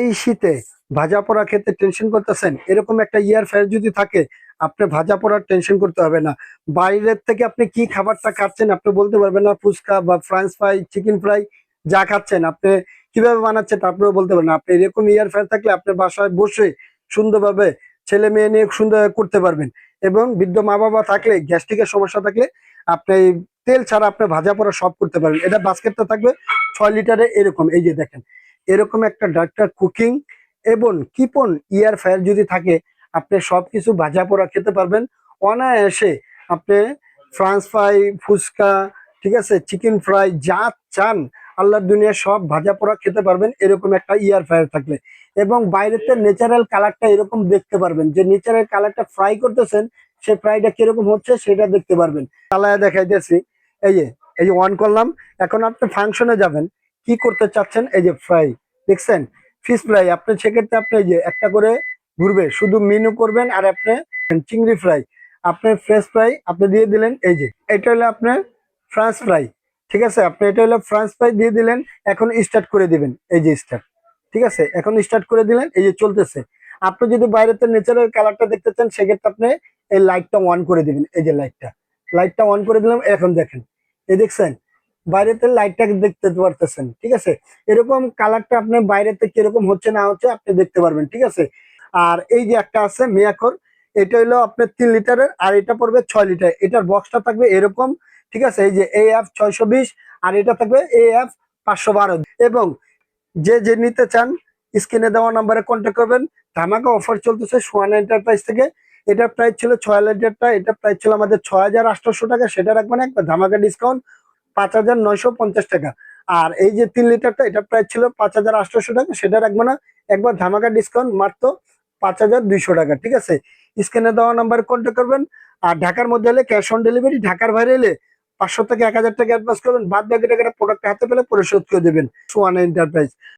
এই শীতে ভাজা পোড়া খেতে টেনশন করতেছেন? এরকম একটা ইয়ার ফেয়ার যদি থাকে, আপনি ভাজা পোড়ার টেনশন করতে হবে না। বাইরের থেকে আপনি কি খাবারটা খাচ্ছেন আপনি বলতে পারবেন না, ফুচকা বা ফ্রান্স ফ্রাই চিকেন ফ্রাই যা খাচ্ছেন। আপনি কীভাবে বানাচ্ছেন তারপরেও বলতে পারবেন আপনি এরকম ইয়ার ফেয়ার থাকলে আপনি বাসায় বসে সুন্দরভাবে ছেলে মেয়ে নিয়ে সুন্দর করতে পারবেন। এবং বৃদ্ধ মা বাবা থাকলে গ্যাস্ট্রিকের সমস্যা থাকলে আপনি তেল ছাড়া আপনি ভাজা পোড়া সব করতে পারবেন। এটা বাস্কেটটা থাকবে ছয় লিটারে এরকম। এই যে দেখেন এরকম একটা ডাক্তার কুকিং এবং কিপন ইয়ার ফায়ার যদি থাকে, আপনি সবকিছু ভাজা পোড়া খেতে পারবেন। অনায়াসে আপনি ফ্রান্স ফ্রাই, ফুচকা, ঠিক আছে, চিকেন ফ্রাই যা চান, আল্লাহর দুনিয়া সব ভাজা পোড়া খেতে পারবেন, এরকম একটা ইয়ার ফায়ার থাকলে। এবং বাইরেতে ন্যাচারাল কালারটা এরকম দেখতে পারবেন, যে ন্যাচারাল কালারটা ফ্রাই করতেছেন, সে ফ্রাইটা কীরকম হচ্ছে সেটা দেখতে পারবেন। চালায় দেখাইতেছি, এই যে এই যে অন করলাম, এখন আপনি ফাংশনে যাবেন। কি করতে চাচ্ছেন? এই যে ফ্রাই দেখছেন? ফিশ ফ্রাই আপনি সেক্ষেত্রে আপনি যে একটা করে ঘুরবে, শুধু মেনু করবেন আর আপনি চিংড়ি ফ্রাই আপনি ফ্রেশ ফ্রাই আপনি দিয়ে দিলেন এই যে, এটা হলো আপনার ফ্রান্স ফ্রাই ঠিক আছে? আপনি এটা হলো ফ্রান্স ফ্রাই দিয়ে দিলেন, এখন স্টার্ট করে দিবেন, এই যে স্টার্ট ঠিক আছে? এখন স্টার্ট করে দিলেন, এই যে চলতেছে। আপনি যদি বাইরেতে নেচারের কালারটা দেখতে চান, সেক্ষেত্রে আপনি এই লাইটটা অন করে দিবেন, এই যে লাইটটা লাইটটা অন করে দিলাম, এখন দেখেন, এই দেখছেন? বাইরেতে লাইটটা দেখতে পারতেছেন, ঠিক আছে? এরকম কালারটা আপনি বাইরেতে কীরকম হচ্ছে না হচ্ছে আপনি দেখতে পারবেন, ঠিক আছে? আর এই যে একটা আছে মিয়াকর এটা হলো আপনার তিন লিটারের আর এটা পড়বে ছয় লিটার। এটার বক্সটা থাকবে এরকম, ঠিক আছে? এই যে এ এফ ছয়শো বিশ আর এটা থাকবে এ এফ পাঁচশো বারো। এবং যে যে নিতে চান, স্ক্রিনে দেওয়া নাম্বারে কন্ট্যাক্ট করবেন। ধামাকা অফার চলতেছে সোয়ান এন্টারপ্রাইজ থেকে। এটার প্রাইস ছিল ছয় লিটারটা এটা প্রাইস ছিল আমাদের ছয় হাজার আটশোশো টাকা, সেটা রাখবেন একবার। ধামাকা ডিসকাউন্ট পাঁচ হাজার নয়শো পঞ্চাশ টাকা। আর এই যে তিন লিটারটা, এটা প্রাইস ছিল পাঁচ হাজার আটশোশো টাকা। সেটা রাখব না। একবার ধামাকা ডিসকাউন্ট মাত্র পাঁচ হাজার দুইশো টাকা, ঠিক আছে? স্ক্রিনে দেওয়া নাম্বার কন্ট্যাক্ট করবেন। আর ঢাকার মধ্যে হলে ক্যাশ অন ডেলিভারি ঢাকার বাইরে এলে পাঁচশো থেকে এক হাজার টাকা অ্যাডভান্স করবেন। বাদ বাকি টাকাটা প্রোডাক্ট হাতে পেলে পরিশোধ করে দেবেন। Schwann enterprise